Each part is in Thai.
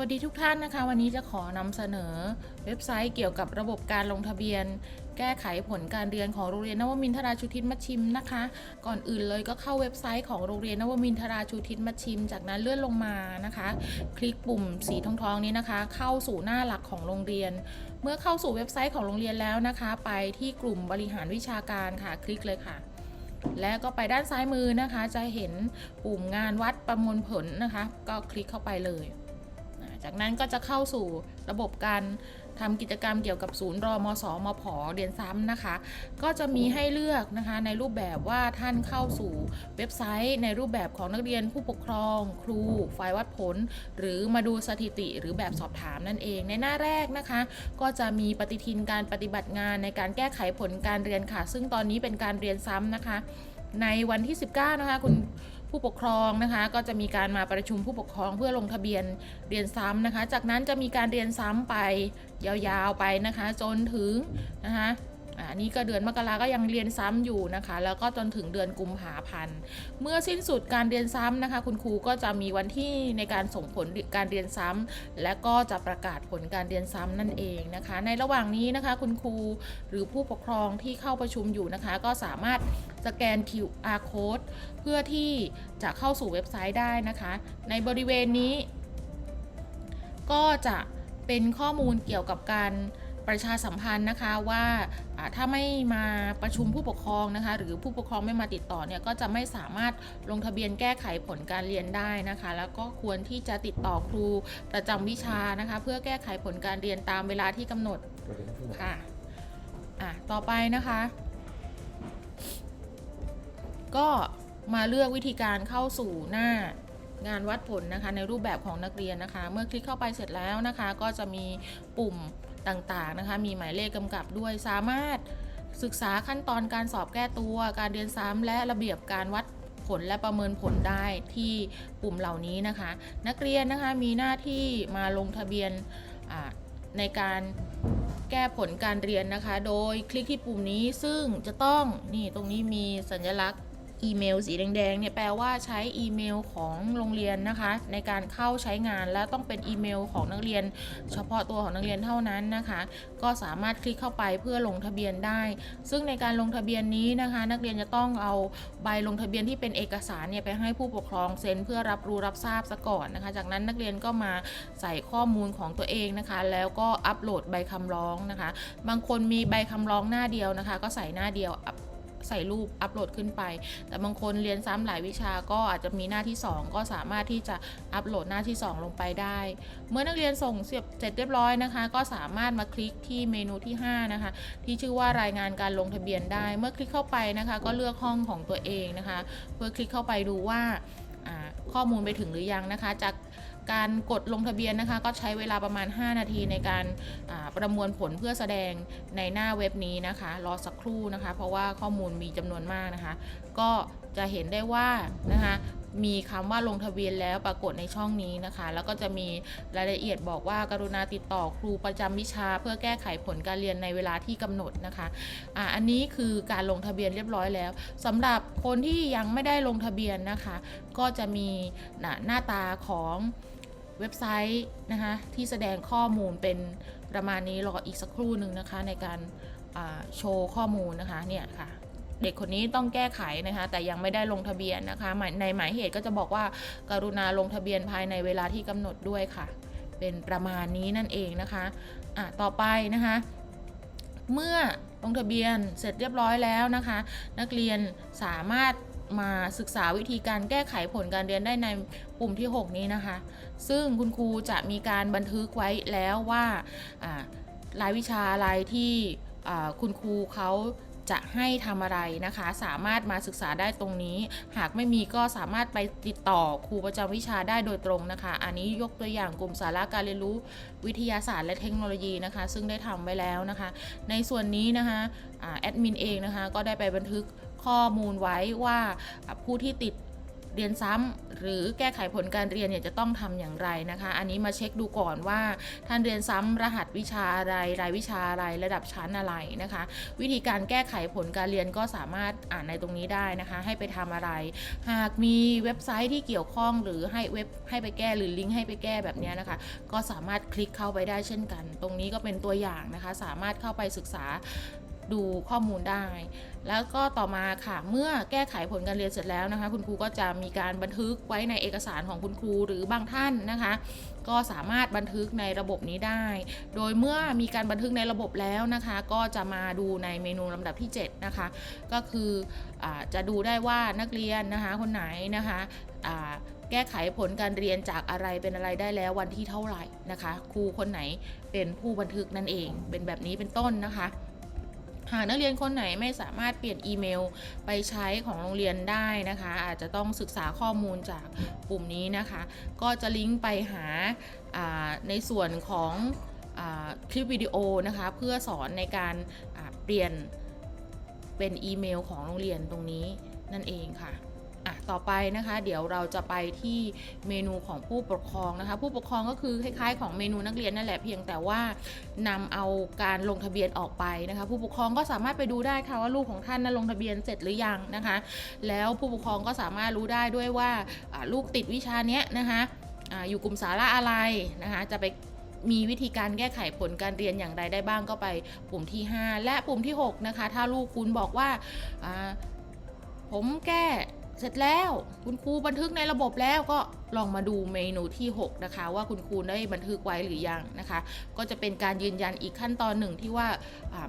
วัสดีทุกท่านนะคะ วันนี้จะขอนำเสนอเว็บไซต์เกี่ยวกับระบบการลงทะเบียน แก้ไขผลการเรียนของโรงเรียนนวมินทราชูทิศมัชชิมนะคะ ก่อนอื่นเลยก็เข้าเว็บไซต์ของโรงเรียนนวมินทราชูทิศมัชชิม จากนั้นเลื่อนลงมานะคะ คลิกปุ่มสีทองๆนี้นะคะ เข้าสู่หน้าหลักของโรงเรียน เมื่อเข้าสู่เว็บไซต์ของโรงเรียนแล้วนะคะ ไปที่กลุ่มบริหารวิชาการค่ะ คลิกเลยค่ะและก็ไปด้านซ้ายมือนะคะ จะเห็นปุ่มงานวัดประมวลผลนะคะ ก็คลิกเข้าไปเลย จากนั้นก็จะเข้าสู่ระบบการทำกิจกรรมเกี่ยวกับศูนย์รอมสมผเรียนซ้ำนะคะ ก็จะมีให้เลือกนะคะในรูปแบบว่าท่านเข้าสู่เว็บไซต์ ในรูปแบบของนักเรียนผู้ปกครอง ครู ฝ่ายวัดผล หรือมาดูสถิติหรือแบบสอบถามนั่นเอง ในหน้าแรกนะคะ ก็จะมีปฏิทินการปฏิบัติงานในการแก้ไขผลการเรียนค่ะ ซึ่งตอนนี้เป็นการเรียนซ้ำนะคะ ในวันที่ 19 นะคะคุณ ผู้ปกครองนะคะ ก็จะมีการมาประชุมผู้ปกครองเพื่อลงทะเบียนเรียนซ้ำนะคะ จากนั้นจะมีการเรียนซ้ำไปยาวๆไปนะคะ จนถึงนะคะ นี่ก็เดือนมกราก็ยังเรียนซ้ำอยู่นะคะ แล้วก็จนถึงเดือนกุมภาพันธ์ เมื่อสิ้นสุดการเรียนซ้ำนะคะ คุณครูก็จะมีวันที่ในการส่งผลการเรียนซ้ำและก็จะประกาศผลการเรียนซ้ำนั่นเองนะคะ ในระหว่างนี้นะคะคุณครูหรือผู้ปกครองที่เข้าประชุมอยู่นะคะ ก็สามารถสแกน QR code เพื่อที่จะเข้าสู่เว็บไซต์ได้นะคะ ในบริเวณนี้ ก็จะเป็นข้อมูลเกี่ยวกับการ ประชาสัมพันธ์นะคะว่าถ้าไม่มาประชุมผู้ปกครองนะคะ หรือผู้ปกครองไม่มาติดต่อเนี่ยก็จะไม่สามารถลงทะเบียนแก้ไขผลการเรียนได้นะคะ แล้วก็ควรที่จะติดต่อครูประจำวิชานะคะ เพื่อแก้ไขผลการเรียนตามเวลาที่กำหนดค่ะอะต่อไปนะคะ ก็มาเลือกวิธีการเข้าสู่หน้างานวัดผลนะคะในรูปแบบของนักเรียนนะคะ เมื่อคลิกเข้าไปเสร็จแล้วนะคะ ก็จะมีปุ่ม ต่างๆนะคะ มีหมายเลขกำกับด้วยสามารถศึกษาขั้นตอนการสอบแก้ตัว การเรียนซ้ำและระเบียบการวัดผลและประเมินผลได้ที่ปุ่มเหล่านี้นะคะ นักเรียนนะคะมีหน้าที่มาลงทะเบียนในการแก้ผลการเรียนนะคะ โดยคลิกที่ปุ่มนี้ซึ่งจะต้องนี่ตรงนี้มีสัญลักษณ์ อีเมลสีแดงๆเนี่ยแปลว่าใช้อีเมลของโรงเรียนนะคะ ในการเข้าใช้งานและต้องเป็นอีเมลของนักเรียน เฉพาะตัวของนักเรียนเท่านั้นนะคะ ก็สามารถคลิกเข้าไปเพื่อลงทะเบียนได้ ซึ่งในการลงทะเบียนนี้นะคะ นักเรียนจะต้องเอาใบลงทะเบียนที่เป็นเอกสารเนี่ยไปให้ผู้ปกครองเซ็นเพื่อรับรู้รับทราบซะก่อนนะคะ จากนั้นนักเรียนก็มาใส่ข้อมูลของตัวเองนะคะ แล้วก็อัปโหลดใบคำร้องนะคะ บางคนมีใบคำร้องหน้าเดียวนะคะ ก็ใส่หน้าเดียว ใส่รูปอัปโหลดขึ้นไป แต่บางคนเรียนซ้ำหลายวิชาก็อาจจะมีหน้าที่ 2 ก็สามารถที่จะอัปโหลดหน้าที่ 2 ลงไปได้ เมื่อนักเรียนส่งเสร็จเสร็จเรียบร้อยนะคะ ก็สามารถมาคลิกที่เมนูที่5นะคะที่ชื่อว่ารายงานการลงทะเบียนได้ เมื่อคลิกเข้าไปนะคะ ก็เลือกห้องของตัวเองนะคะ เพื่อคลิกเข้าไปดูว่าข้อมูลไปถึงหรือยังนะคะ จาก การกดลงทะเบียนนะคะ ก็ใช้เวลาประมาณ 5 นาทีในการประมวลผลเพื่อแสดงในหน้าเว็บนี้นะคะ รอสักครู่นะคะ เพราะว่าข้อมูลมีจำนวนมากนะคะ ก็จะเห็นได้ว่านะคะ มีคำว่าลงทะเบียนแล้วปรากฏในช่องนี้นะคะ แล้วก็จะมีรายละเอียดบอกว่ากรุณาติดต่อครูประจำวิชา เพื่อแก้ไขผลการเรียนในเวลาที่กำหนดนะคะอ่าอันนี้คือการลงทะเบียนเรียบร้อยแล้วสำหรับคนที่ยังไม่ได้ลงทะเบียนนะคะ ก็จะมีหน้านาตาของเว็บไซต์นะคะที่แสดงข้อมูลเป็นประมาณนี้รออีกสักครู่หนึ่งนะคะในการโชว์ข้อมูลนะคะเนี่ยค่ะ เด็กคนนี้ต้องแก้ไขนะคะ แต่ยังไม่ได้ลงทะเบียนนะคะในหมายเหตุก็จะบอกว่าการุณาลงทะเบียนภายในเวลาที่กำหนดด้วยค่ะ เป็นประมาณนี้นั่นเองนะคะอะต่อไปนะคะเมื่อลงทะเบียนเสร็จเรียบร้อยแล้วนะคะ นักเรียนสามารถมาศึกษาวิธีการแก้ไขผลการเรียนได้ในปุ่มที่ 6 นี้นะคะ ซึ่งคุณครูจะมีการบันทึกไว้แล้วว่ารายวิชาอะไรที่คุณครูเขา จะให้ทำอะไรนะคะ สามารถมาศึกษาได้ตรงนี้ หากไม่มีก็สามารถไปติดต่อครูประจำวิชาได้โดยตรงนะคะ อันนี้ยกตัวอย่างกลุ่มสาระการเรียนรู้วิทยาศาสตร์และเทคโนโลยีนะคะ ซึ่งได้ทำไว้แล้วนะคะ ในส่วนนี้นะคะอ่าแอดมินเองนะคะก็ได้ไปบันทึกข้อมูลไว้ว่าผู้ที่ติด เรียนซ้ำหรือแก้ไขผลการเรียนเนี่ยจะต้องทำอย่างไรนะคะ อันนี้มาเช็คดูก่อนว่าท่านเรียนซ้ำรหัสวิชาอะไรรายวิชาอะไรระดับชั้นอะไรนะคะ วิธีการแก้ไขผลการเรียนก็สามารถอ่านในตรงนี้ได้นะคะ ให้ไปทำอะไร หากมีเว็บไซต์ที่เกี่ยวข้องหรือให้เว็บให้ไปแก้หรือลิงก์ให้ไปแก้แบบนี้นะคะ ก็สามารถคลิกเข้าไปได้เช่นกัน ตรงนี้ก็เป็นตัวอย่างนะคะ สามารถเข้าไปศึกษา ดูข้อมูลได้ แล้วก็ต่อมาค่ะ เมื่อแก้ไขผลการเรียนเสร็จแล้วนะคะ คุณครูก็จะมีการบันทึกไว้ในเอกสารของคุณครูหรือบางท่านนะคะ ก็สามารถบันทึกในระบบนี้ได้ โดยเมื่อมีการบันทึกในระบบแล้วนะคะ ก็จะมาดูในเมนูลำดับที่ 7 นะคะ ก็คืออจะดูได้ว่านักเรียนนะคะคนไหนนะคะแก้ไขผลการเรียนจากอะไรเป็นอะไรได้แล้ววันที่เท่าไหร่นะคะ ครูคนไหนเป็นผู้บันทึกนั่นเอง เป็นแบบนี้เป็นต้นนะคะ หากนักเรียนคนไหนไม่สามารถเปลี่ยนอีเมลไปใช้ของโรงเรียนได้นะคะ อาจจะต้องศึกษาข้อมูลจากปุ่มนี้นะคะ ก็จะลิงก์ไปหาในส่วนของอคลิปวิดีโอนะคะ เพื่อสอนในการเปลี่ยนเป็นอีเมลของโรงเรียนตรงนี้นั่นเองค่ะ ต่อไปนะคะ เดี๋ยวเราจะไปที่เมนูของผู้ปกครองนะคะ ผู้ปกครองก็คือคล้ายๆ ของเมนูนักเรียนนั่นแหละเพียงแต่ว่านำเอาการลงทะเบียนออกไปนะคะ ผู้ปกครองก็สามารถไปดูได้ค่ะว่าลูกของท่านนั้นลงทะเบียนเสร็จหรือยังนะคะ แล้วผู้ปกครองก็สามารถรู้ได้ด้วยว่าลูกติดวิชาเนี้ยนะคะอยู่กลุ่มสาระอะไรนะคะจะไปมีวิธีการแก้ไขผลการเรียนอย่างไรได้บ้างก็ไปปุ่มที่ 5 และปุ่มที่ 6 นะคะ ถ้าลูกคุณบอกว่าผมแก้ เสร็จแล้วคุณครูบันทึกในระบบแล้วก็ลองมาดูเมนูที่ 6 นะคะ ว่าคุณครูได้บันทึกไว้หรือยังนะคะ ก็จะเป็นการยืนยันอีกขั้นตอนหนึ่งที่ว่า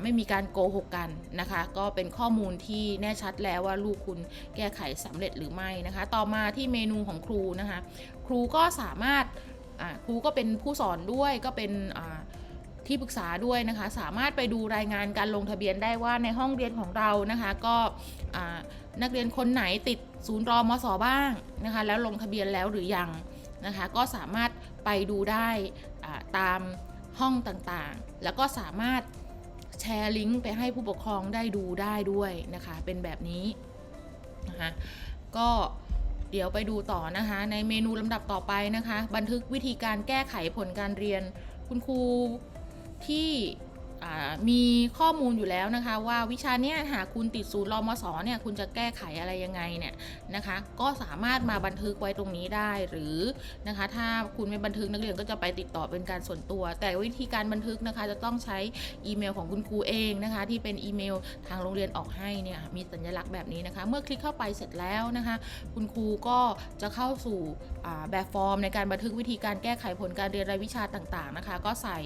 ไม่มีการโกหกกันนะคะ ก็เป็นข้อมูลที่แน่ชัดแล้วว่าลูกคุณแก้ไขสำเร็จหรือไม่นะคะ ต่อมาที่เมนูของครูนะคะ ครูก็สามารถครูก็เป็นผู้สอนด้วยก็เป็น ที่ปรึกษาด้วยนะคะ สามารถไปดูรายงานการลงทะเบียนได้ว่าในห้องเรียนของเรานะคะ ก็นักเรียนคนไหนติดศูนย์รอมสบ้างนะคะ แล้วลงทะเบียนแล้วหรือยังนะคะ ก็สามารถไปดูได้ตามห้องต่างๆ แล้วก็สามารถแชร์ลิงก์ไปให้ผู้ปกครองได้ดูได้ด้วยนะคะ เป็นแบบนี้นะคะก็เดี๋ยวไปดูต่อนะคะ ในเมนูลำดับต่อไปนะคะ บันทึกวิธีการแก้ไขผลการเรียน คุณครู ที่ มีข้อมูลอยู่แล้วนะคะว่าวิชาเนี้ยหากคุณติดศูนย์รมสเนี่ยคุณจะแก้ไขอะไรยังไงเนี่ยนะคะก็สามารถมาบันทึกไว้ตรงนี้ได้หรือนะคะถ้าคุณไม่บันทึกนักเรียนก็จะไปติดต่อเป็นการส่วนตัว แต่วิธีการบันทึกนะคะจะต้องใช้อีเมลของคุณครูเองนะคะที่เป็นอีเมลทางโรงเรียนออกให้เนี่ยมีสัญลักษณ์แบบนี้นะคะ เมื่อคลิกเข้าไปเสร็จแล้วนะคะ คุณครูก็จะเข้าสู่แบบฟอร์มในการบันทึกวิธีการแก้ไขผลการเรียนรายวิชาต่างๆนะคะ ก็ใส่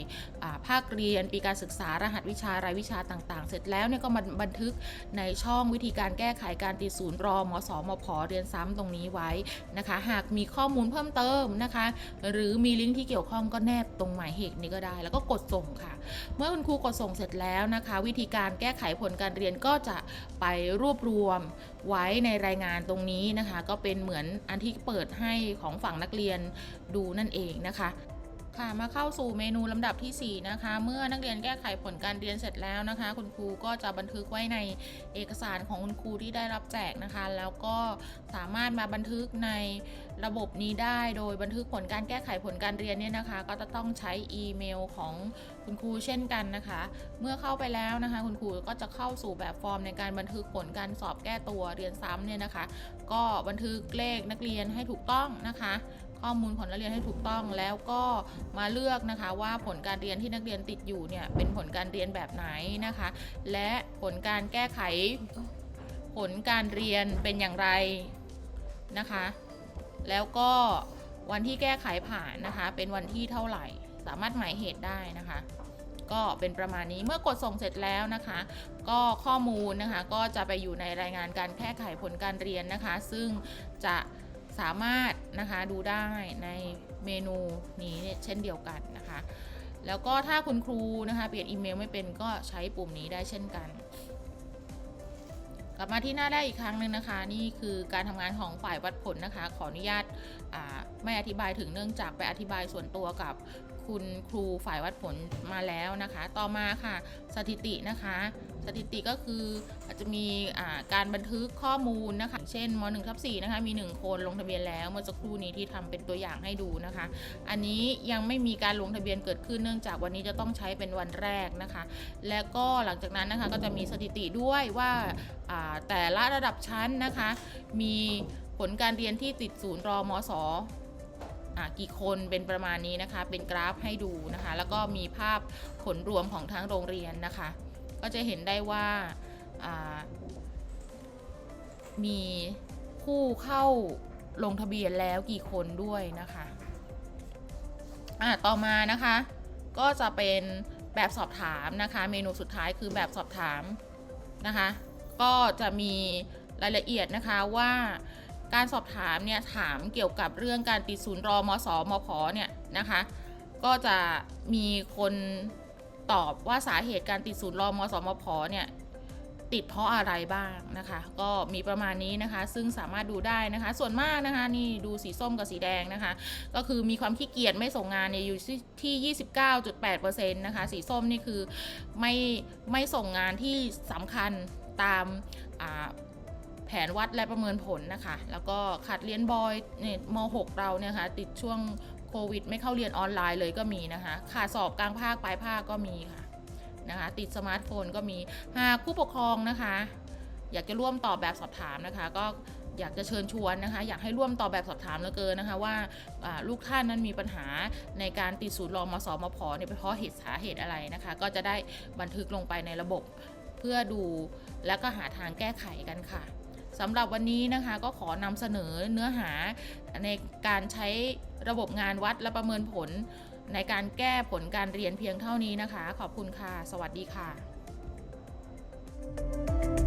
ภาคเรียนปีการศึกษาารหัสวิชารายวิชาต่างๆ เสร็จแล้วเนี่ยก็มาบันทึกในช่องวิธีการแก้ไขการติดศูนย์รอมสมพเรียนซ้ำตรงนี้ไว้นะคะ หากมีข้อมูลเพิ่มเติมนะคะ หรือมีลิงก์ที่เกี่ยวข้องก็แนบตรงหมายเหตุนี้ก็ได้ แล้วก็กดส่งค่ะ เมื่อคุณครูกดส่งเสร็จแล้วนะคะ วิธีการแก้ไขผลการเรียนก็จะไปรวบรวมไว้ในรายงานตรงนี้นะคะ ก็เป็นเหมือนอันที่เปิดให้ของฝั่งนักเรียนดูนั่นเองนะคะ ค่ะมาเข้าสู่เมนูลำดับทีสี่ 4 นะคะ เมื่อนักเรียนแก้ไขผลการเรียนเสร็จแล้วนะคะ คุณครูก็จะบันทึกไว้ในเอกสารของคุณครูที่ได้รับแจกนะคะ แล้วก็สามารถมาบันทึกในระบบนี้ได้โดยบันทึกผลการแก้ไขผลการเรียนเนี่ยนะคะ ก็จะต้องใช้อีเมลของคุณครูเช่นกันนะคะ เมื่อเข้าไปแล้วนะคะ คุณครูก็จะเข้าสู่แบบฟอร์มในการบันทึกผลการสอบแก้ตัวเรียนซ้ำเนี่ยนะคะ ก็บันทึกเลขนักเรียนให้ถูกต้องนะคะ ข้อมูลของนักเรียนให้ถูกต้อง แล้วก็มาเลือกนะคะว่าผลการเรียนที่นักเรียนติดอยู่เนี่ยเป็นผลการเรียนแบบไหนนะคะ และผลการแก้ไขผลการเรียนเป็นอย่างไรนะคะ แล้วก็วันที่แก้ไขผ่านนะคะ เป็นวันที่เท่าไหร่ สามารถหมายเหตุได้นะคะ ก็เป็นประมาณนี้เมื่อกดส่งเสร็จแล้วนะคะ ก็ข้อมูลนะคะก็จะไปอยู่ในรายงานการแก้ไขผลการเรียนนะคะ ซึ่งจะ สามารถนะคะดูได้ในเมนูนี้เช่นเดียวกันนะคะ แล้วก็ถ้าคุณครูนะคะเปลี่ยนอีเมลไม่เป็นก็ใช้ปุ่มนี้ได้เช่นกัน กลับมาที่หน้าได้อีกครั้งหนึ่งนะคะ นี่คือการทำงานของฝ่ายวัดผลนะคะ ขออนุญาตาไม่อธิบายถึงเนื่องจากไปอธิบายส่วนตัวกับคุณครูฝ่ายวัดผลมาแล้วนะคะ ต่อมาค่ะสถิตินะคะ สถิติก็คืออาจจะมีการบันทึกข้อมูลนะคะอย่างเช่นม1ทับ4นะคะมี 1 คนลงทะเบียนแล้ว เมื่อสักครู่นี้ที่ทำเป็นตัวอย่างให้ดูนะคะ อันนี้ยังไม่มีการลงทะเบียนเกิดขึ้นเนื่องจากวันนี้จะต้องใช้เป็นวันแรกนะคะ และก็หลังจากนั้นนะคะก็จะมีสถิติด้วยว่าแต่ละระดับชั้นนะคะ มีผลการเรียนที่ติดศูนย์รอมสอกี่คนเป็นประมาณนี้นะคะ เป็นกราฟให้ดูนะคะ แล้วก็มีภาพผลรวมของทั้งโรงเรียนนะคะ ก็จะเห็นได้ว่าามีผู้เข้าลงทะเบียนแล้วกี่คนด้วยนะคะอะต่อมานะคะก็จะเป็นแบบสอบถามนะคะ เมนูสุดท้ายคือแบบสอบถามนะคะ ก็จะมีรายละเอียดนะคะว่าการสอบถามเนี่ยถามเกี่ยวกับเรื่องการติดศูนย์รอมสมพเนี่ยนะคะ ก็จะมีคน ตอบว่าสาเหตุการติดศูนย์รอมอสมพเนี่ยติดเพราะอะไรบ้างนะคะ ก็มีประมาณนี้นะคะ ซึ่งสามารถดูได้นะคะ ส่วนมากนะคะ นี่ดูสีส้มกับสีแดงนะคะ ก็คือมีความขี้เกียจไม่ส่งงานเนี่ยอยู่ที่ที่29.8%นะคะ สีส้มนี่คือไม่ไม่ส่งงานที่สำคัญตามแผนวัดและประเมินผลนะคะ แล้วก็ขาดเรียนบอยเนี่ยม .6 เราเนี่ยค่ะติดช่วง โควิด ไม่เข้าเรียนออนไลน์เลยก็มีนะคะขาดสอบกลางภาคปลายภาคก็มีค่ะนะคะติดสมาร์ทโฟนก็มีหากผู้ปกครองนะคะ อยากจะร่วมตอบแบบสอบถามนะคะ ก็อยากจะเชิญชวนนะคะ อยากให้ร่วมตอบแบบสอบถามเหลือเกินนะคะว่าลูกท่านนั้นมีปัญหาในการติดศูนย์รอมสมพเนี่ยเป็นเพราะเหตุสาเหตุอะไรนะคะ ก็จะได้บันทึกลงไปในระบบเพื่อดูแล้วก็หาทางแก้ไขกันค่ะสำหรับวันนี้นะคะก็ขอนำเสนอเนื้อหาในการใช้ ระบบงานวัดและประเมินผล ในการแก้ผลการเรียนเพียงเท่านี้นะคะ ขอบคุณค่ะ สวัสดีค่ะ